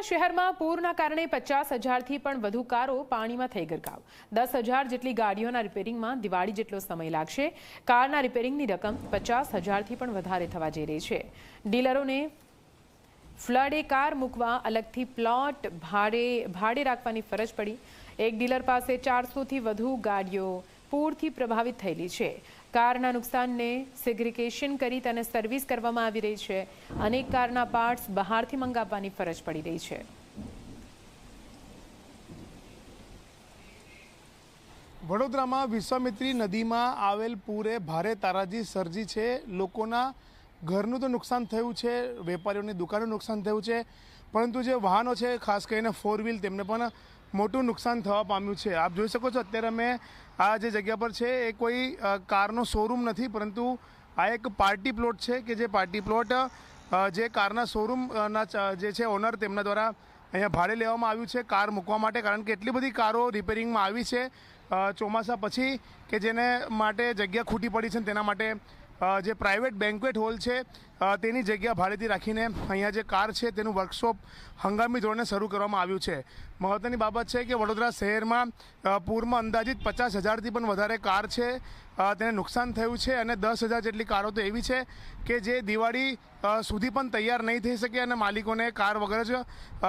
વડોદરા શહેરમાં પૂરના કારણે પચાસ હજારથી પણ વધુ કારો પાણીમાં થઈ ગરકાવ. દસ હજાર જેટલી ગાડીઓના રિપેરિંગમાં દિવાળી જેટલો સમય લાગશે. કારના રિપેરિંગની રકમ પચાસ હજારથી પણ વધારે થવા જઈ રહી છે. ડીલરોને ફ્લડે કાર મૂકવા અલગથી પ્લોટ ભાડે ભાડે રાખવાની ફરજ પડી. એક ડીલર પાસે ચારસોથી વધુ ગાડીઓ પૂરથી પ્રભાવિત થયેલી છે. કારના નુકસાનને સેગ્રિકેશન કરી તેને સર્વિસ કરવામાં આવી રહી છે. અનેક કારના પાર્ટ્સ બહારથી મંગાવવાની ફરજ પડી રહી છે. વડોદરામાં વિશ્વામિત્રી નદીમાં આવેલ પૂરે ભારે તારાજી સર્જી છે. લોકોના ઘરનું તો નુકસાન થયું છે, વેપારીઓની દુકાનનું નુકસાન થયું છે. પરંતુ જે વાહનો છે, ખાસ કરીને ફોર વ્હીલ તેમને પણ મોટું નુકસાન થવા પામ્યું છે. આપ જોઈ શકો છો, અત્યારે અમે આ જે જગ્યા પર છે, એ કોઈ કારનો શોરૂમ નથી, પરંતુ આ એક પાર્ટી પ્લોટ છે કે જે પાર્ટી પ્લોટ જે કારના શોરૂમના જે છે ઓનર તેમના દ્વારા અહીંયા ભાડે લેવામાં આવ્યું છે, કાર મૂકવા માટે, કારણ કે એટલી બધી કારો રિપેરિંગમાં આવી છે. ચોમાસા પછી કે જેને માટે જગ્યા ખૂટી પડી છે તેના માટે જે પ્રાઇવેટ બેન્ક્વેટ હોલ છે તેની જગ્યા ભાડેથી રાખીને અહીંયા જે કાર છે તેનું વર્કશોપ હંગામી ધોરણે શરૂ કરવામાં આવ્યું છે. મહત્ત્વની બાબત છે કે વડોદરા શહેરમાં પૂરમાં અંદાજિત પચાસ હજારથી પણ વધારે કાર છે તેને નુકસાન થયું છે અને દસ હજાર જેટલી કારો તો એવી છે કે જે દિવાળી સુધી પણ તૈયાર નહીં થઈ શકે અને માલિકોને કાર વગર જ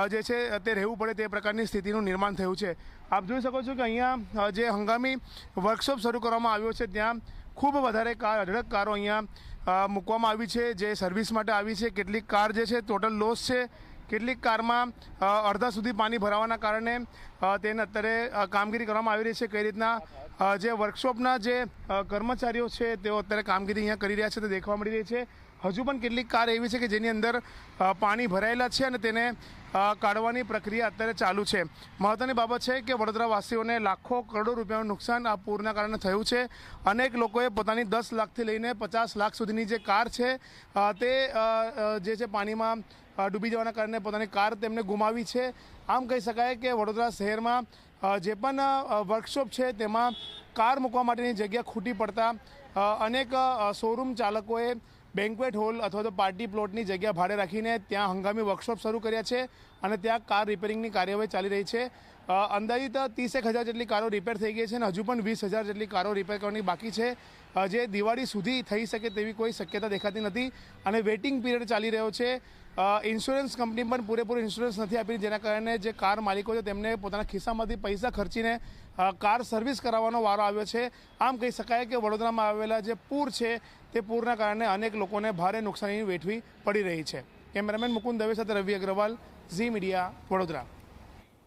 જે છે તે રહેવું પડે તે પ્રકારની સ્થિતિનું નિર્માણ થયું છે. આપ જોઈ શકો છો કે અહીંયા જે હંગામી વર્કશોપ શરૂ કરવામાં આવ્યો છે, ત્યાં ખૂબ વધારે કાર, અઢળક કારો અહીંયા મૂકવામાં આવી છે, જે સર્વિસ માટે આવી છે. કેટલીક કાર જે છે, ટોટલ લોસ છે. કેટલીક કારમાં અડધા સુધી પાણી ભરાવાના કારણે તેને અત્યારે કામગીરી કરવામાં આવી રહી છે. કઈ રીતના જે વર્કશોપના જે કર્મચારીઓ છે, તેઓ અત્યારે કામગીરી અહીંયા કરી રહ્યા છે, તે દેખવા મળી રહી છે. હજુ પણ કેટલીક કાર એવી છે કે જેની અંદર પાણી ભરાયેલા છે અને તેને કાઢવાની પ્રક્રિયા અત્યારે ચાલુ છે. મહત્ત્વની બાબત છે કે વડોદરાવાસીઓને લાખો કરોડો રૂપિયાનું નુકસાન આ પૂરના કારણે થયું છે. અનેક લોકોએ પોતાની દસ લાખથી લઈને પચાસ લાખ સુધીની જે કાર છે તે જે છે પાણીમાં ડૂબી જવાના કારણે પોતાની કાર તેમને ગુમાવી છે. આમ કહી શકાય કે વડોદરા શહેરમાં જે પણ વર્કશોપ છે તેમાં કાર મૂકવા માટેની જગ્યા ખૂટી પડતા અનેક શોરૂમ ચાલકોએ બેન્કવેટ હોલ અથવા તો પાર્ટી પ્લોટની જગ્યા ભાડે રાખીને ત્યાં હંગામી વર્કશોપ શરૂ કર્યા છે અને ત્યાં કાર રિપેરિંગની કાર્યવાહી ચાલી રહી છે. અંદાજિત ત્રીસેક હજાર જેટલી કારો રિપેર થઈ ગઈ છે અને હજુ પણ વીસ હજાર જેટલી કારો રિપેર કરવાની બાકી છે. જે દિવાળી સુધી થઈ શકે તેવી કોઈ શક્યતા દેખાતી નથી અને વેઇટિંગ પીરિયડ ચાલી રહ્યો છે. ઇન્સ્યોરન્સ કંપની પણ પૂરેપૂરો ઇન્સ્યોરન્સ નથી આપી જેના કારણે જે કાર માલિકો છે તેમને પોતાના ખિસ્સામાંથી પૈસા ખર્ચીને કાર સર્વિસ કરાવવાનો વારો આવ્યો છે. આમ કહી શકાય કે વડોદરામાં આવેલા જે પૂર છે તે પૂરના કારણે અનેક લોકોને ભારે નુકસાની વેઠવી પડી રહી છે. કેમેરામેન મુકુંદ દવે સાથે રવિ અગ્રવાલ, ઝી મીડિયા, વડોદરા.